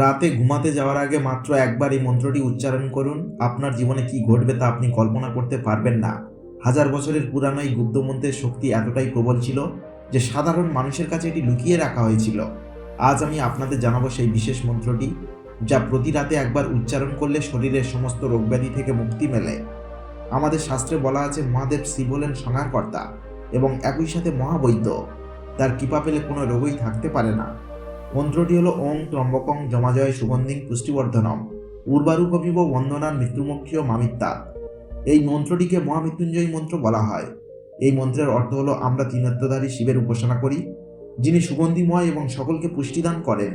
রাতে ঘুমাতে যাওয়ার আগে মাত্র একবার এই মন্ত্রটি উচ্চারণ করুন। আপনার জীবনে কি ঘটবে তা আপনি কল্পনা করতে পারবেন না। হাজার বছরের পুরানো এই গুপ্ত মন্ত্রের শক্তি এতটাই প্রবল ছিল যে সাধারণ মানুষের কাছে এটি লুকিয়ে রাখা হয়েছিল। আজ আমি আপনাদের জানাব সেই বিশেষ মন্ত্রটি, যা প্রতি রাতে একবার উচ্চারণ করলে শরীরের সমস্ত রোগব্যাধি থেকে মুক্তি মেলে। আমাদের শাস্ত্রে বলা আছে, মহাদেব শিব হলেন সংহারকর্তা এবং একই সাথে মহাবৈদ্য। তার কৃপা পেলে কোনো রোগই থাকতে পারে না। মন্ত্রটি হলো ওং ত্রম্বকং জমাজয় সুগন্ধিং পুষ্টিবর্ধনম। উর্বারুকমিব বন্দনার মৃত্যুমুক্ষীয় মামিত্তা। এই মন্ত্রটিকে মহামৃত্যুঞ্জয়ী মন্ত্র বলা হয়। এই মন্ত্রের অর্থ হলো আমরা তিনত্বধারী শিবের উপাসনা করি, যিনি সুগন্ধিময় এবং সকলকে পুষ্টিদান করেন।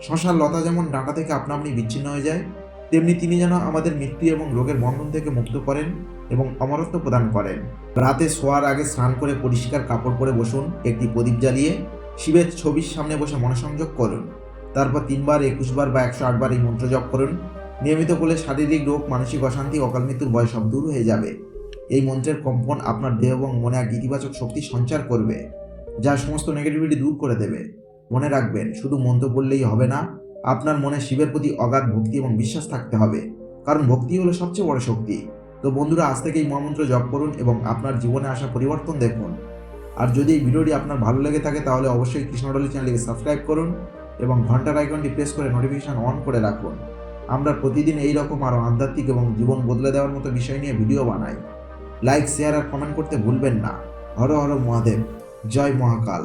শশার লতা যেমন ডাঁটা থেকে আপনা আপনি বিচ্ছিন্ন হয়ে যায়, তেমনি তিনি যেন আমাদের মৃত্যু এবং রোগের বন্ধন থেকে মুক্ত করেন এবং অমরত্ব প্রদান করেন। রাতে শোয়ার আগে স্নান করে পরিষ্কার কাপড় পরে বসুন, একটি প্রদীপ জ্বালিয়ে শিবের ছবির সামনে বসে মনসংযোগ করুন। তারপর তিনবার, একুশবার বা একশো আটবার এই মন্ত্র জপ করুন। নিয়মিত করলে শারীরিক রোগ, মানসিক অশান্তি, অকাল মৃত্যুর ভয় সব দূর হয়ে যাবে। এই মন্ত্রের কম্পন আপনার দেহ এবং মনে এক ইতিবাচক শক্তি সঞ্চার করবে, যা সমস্ত নেগেটিভিটি দূর করে দেবে। মনে রাখবেন, শুধু মন্ত্র বললেই হবে না, আপনার মনে শিবের প্রতি অগাধ ভক্তি এবং বিশ্বাস থাকতে হবে, কারণ ভক্তি হলো সবচেয়ে বড় শক্তি। তো বন্ধুরা, আজ থেকে এই মহামন্ত্র জপ করুন এবং আপনার জীবনে আসা পরিবর্তন দেখুন। আর যদি এই ভিডিওটি আপনার ভালো লেগে থাকে, তাহলে অবশ্যই কৃষ্ণডলি চ্যানেলকে সাবস্ক্রাইব করুন এবং ঘণ্টার আইকনটি প্রেস করে নোটিফিকেশান অন করে রাখুন। আমরা প্রতিদিন এই রকম আরও আধ্যাত্মিক এবং জীবন বদলে দেওয়ার মতো বিষয় নিয়ে ভিডিও বানাই। লাইক শেয়ার আর কমেন্ট করতে ভুলবেন না। হর হর মহাদেব। জয় মহাকাল।